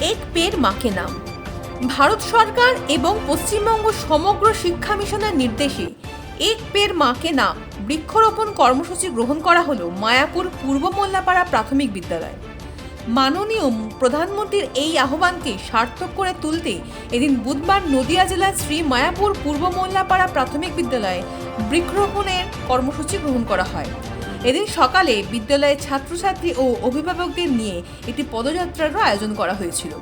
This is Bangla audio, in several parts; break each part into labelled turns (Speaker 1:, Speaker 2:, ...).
Speaker 1: এক পের মাকে নাম। ভারত সরকার এবং পশ্চিমবঙ্গ সমগ্র শিক্ষা মিশনের নির্দেশে এক পের মাকে নাম বৃক্ষরোপণ কর্মসূচি গ্রহণ করা হলো মায়াপুর পূর্ব মোল্লাপাড়া প্রাথমিক বিদ্যালয়। মাননীয় প্রধানমন্ত্রীর এই আহ্বানকে সার্থক করে তুলতে এদিন বুধবার নদিয়া জেলার শ্রী মায়াপুর পূর্ব মোল্লাপাড়া প্রাথমিক বিদ্যালয়ে বৃক্ষরোপণের কর্মসূচি গ্রহণ করা হয়। এদিন সকালে বিদ্যালয়ের ছাত্রছাত্রী ও অভিভাবকদের নিয়ে একটি পদযাত্রারও আয়োজন করা হয়েছিল।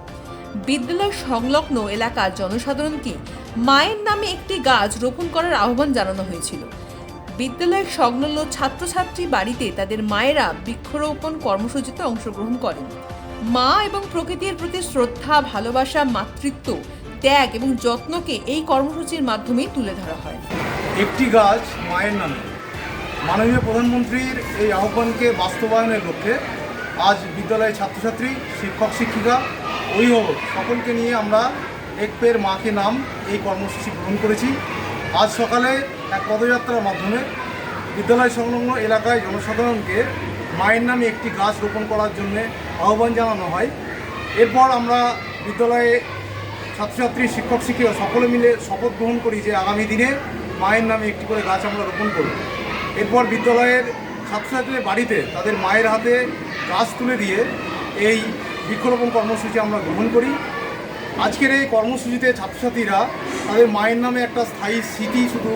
Speaker 1: বিদ্যালয় সংলগ্ন এলাকার জনসাধারণকে মায়ের নামে একটি গাছ রোপণ করার আহ্বান জানানো হয়েছিল। বিদ্যালয়ের সংলগ্ন ছাত্রছাত্রী বাড়িতে তাদের মায়েরা বৃক্ষরোপণ কর্মসূচিতে অংশগ্রহণ করেন। মা এবং প্রকৃতির প্রতি শ্রদ্ধা, ভালোবাসা, মাতৃত্ব, ত্যাগ এবং যত্নকে এই কর্মসূচির মাধ্যমে তুলে ধরা হয়।
Speaker 2: একটি গাছ মায়ের নামে। মাননীয় প্রধানমন্ত্রীর এই আহ্বানকে বাস্তবায়নের লক্ষ্যে আজ বিদ্যালয়ের ছাত্রছাত্রী, শিক্ষক, শিক্ষিকা, অভিভাবক সকলকে নিয়ে আমরা এক পের মাকে নাম এই কর্মসূচি গ্রহণ করেছি। আজ সকালে এক পদযাত্রার মাধ্যমে বিদ্যালয় সংলগ্ন এলাকায় জনসাধারণকে মায়ের নামে একটি গাছ রোপণ করার জন্য আহ্বান জানানো হয়। এরপর আমরা বিদ্যালয়ে ছাত্রছাত্রী, শিক্ষক, শিক্ষিকা সকলে মিলে শপথ গ্রহণ করি যে আগামী দিনে মায়ের নামে একটি করে গাছ আমরা রোপণ করব। এরপর বিদ্যালয়ের ছাত্রছাত্রীদের বাড়িতে তাদের মায়ের হাতে গাছ তুলে দিয়ে এই বৃক্ষরোপণ কর্মসূচি আমরা গ্রহণ করি। আজকের এই কর্মসূচিতে ছাত্রছাত্রীরা তাদের মায়ের নামে একটা স্থায়ী স্মৃতি শুধু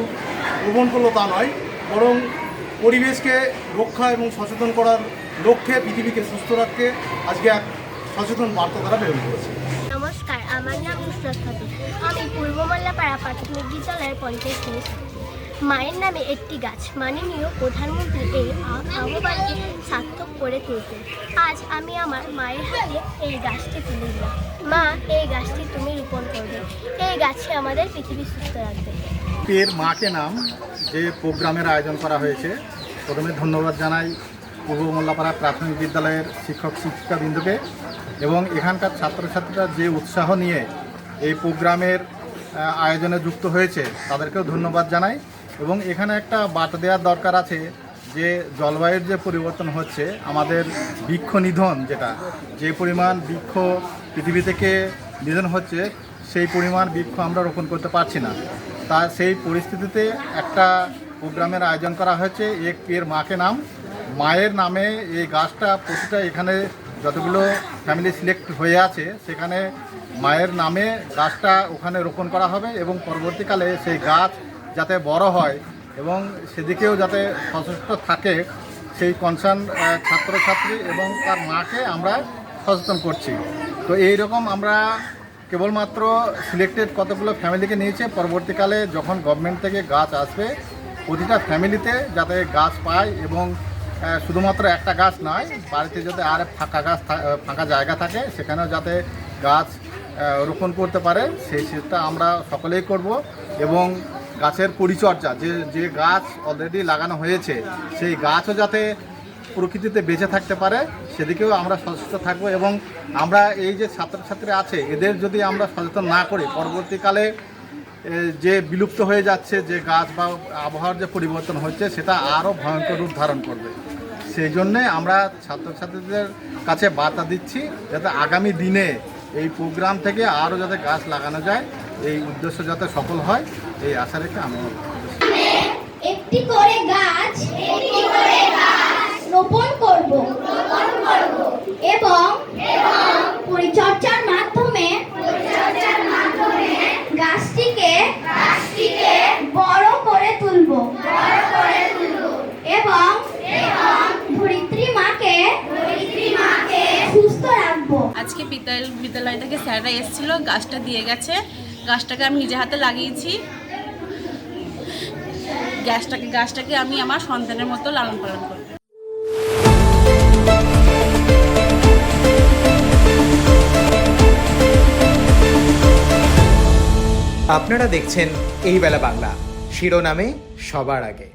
Speaker 2: গ্রহণ করল তা নয়, বরং পরিবেশকে রক্ষা এবং সচেতন করার লক্ষ্যে পৃথিবীকে সুস্থ রাখতে আজকে এক সচেতন বার্তা তারা প্রেরণ করেছে।
Speaker 3: নমস্কার, আমার নাম নুসরাত আমি পূর্ব মোল্লাপাড়া প্রাথমিক বিদ্যালয়ের পঞ্চায়েত। মায়ের নামে একটি গাছ। মাননীয় প্রধানমন্ত্রী এই আহ্বানকে সার্থক করে তুলতে। আজ আমি আমার মায়ের হাতে এই গাছটি তুলে দিলাম। মা, এই গাছটি তুমি রোপণ করবে। এই গাছে আমাদের পৃথিবী সুস্থ রাখবে।
Speaker 4: পের মাকে নাম যে প্রোগ্রামের আয়োজন করা হয়েছে, প্রথমে ধন্যবাদ জানাই পূর্ব মোল্লাপাড়া প্রাথমিক বিদ্যালয়ের শিক্ষক শিক্ষিকাবৃন্দকে এবং এখানকার ছাত্রছাত্রীরা যে উৎসাহ নিয়ে এই প্রোগ্রামের আয়োজনে যুক্ত হয়েছে, তাদেরকেও ধন্যবাদ জানাই। এবং এখানে একটা বার্তা দেওয়ার দরকার আছে যে জলবায়ুর যে পরিবর্তন হচ্ছে, আমাদের বৃক্ষ নিধন যেটা, যে পরিমাণ বৃক্ষ পৃথিবী থেকে নিধন হচ্ছে, সেই পরিমাণ বৃক্ষ আমরা রোপণ করতে পারছি না। তা সেই পরিস্থিতিতে একটা প্রোগ্রামের আয়োজন করা হয়েছে এক পের মাকে নাম, মায়ের নামে এই গাছটা প্রতিটা এখানে যতগুলো ফ্যামিলি সিলেক্ট হয়ে আছে, সেখানে মায়ের নামে গাছটা ওখানে রোপণ করা হবে এবং পরবর্তীকালে সেই গাছ যাতে বড় হয় এবং সেদিকেও যাতে সচেষ্ট থাকে সেই কনসার্ন ছাত্রছাত্রী এবং তার মাকে আমরা সচেতন করছি। তো এই রকম আমরা কেবলমাত্র সিলেক্টেড কতগুলো ফ্যামিলিকে নিয়েছে, পরবর্তীকালে যখন গভর্নমেন্ট থেকে গাছ আসবে, প্রতিটা ফ্যামিলিতে যাতে গাছ পায় এবং শুধুমাত্র একটা গাছ নয়, বাড়িতে যাতে আর ফাঁকা গাছ ফাঁকা জায়গা থাকে, সেখানেও যাতে গাছ রোপণ করতে পারে, সেই সেটা আমরা সকলেই করব এবং গাছের পরিচর্যা, যে যে গাছ অলরেডি লাগানো হয়েছে, সেই গাছও যাতে প্রকৃতিতে বেঁচে থাকতে পারে, সেদিকেও আমরা সচেতন থাকব এবং আমরা এই যে ছাত্রছাত্রী আছে, এদের যদি আমরা সচেতন না করি, পরবর্তীকালে যে বিলুপ্ত হয়ে যাচ্ছে, যে গাছ বা আবহাওয়ার যে পরিবর্তন হচ্ছে, সেটা আরও ভয়ঙ্কর রূপ ধারণ করবে। সেই জন্যে আমরা ছাত্রছাত্রীদের কাছে বার্তা দিচ্ছি, যাতে আগামী দিনে এই প্রোগ্রাম থেকে আরও যাতে গাছ লাগানো যায়, এই উদ্দেশ্য যাতে সফল হয়। এই আশা রেখে আমি
Speaker 5: একটি করে গাছ একটি করে গাছ রোপণ করব। রোপণ করব। এবং এবং পরিচর্যার মাধ্যমে পরিচর্যার মাধ্যমে গাছটিকে গাছটিকে বড় করে তুলব। বড় করে তুলব। এবং এবং ধরিত্রী মাকে ধরিত্রী মাকে সুস্থ রাখব।
Speaker 6: আজকে বিদ্যালয় বিদ্যালয় থেকে স্যাররা এসেছিল গাছটা দিয়ে গেছে। গাছটাকে আমি নিজে হাতে লাগিয়েছি। গ্যাসটাকে গাছটাকে আমি আমার সন্তানের মতো লালন পালন করি
Speaker 7: আপনারা দেখছেন এই বেলা বাংলা। শিরোনামে সবার আগে।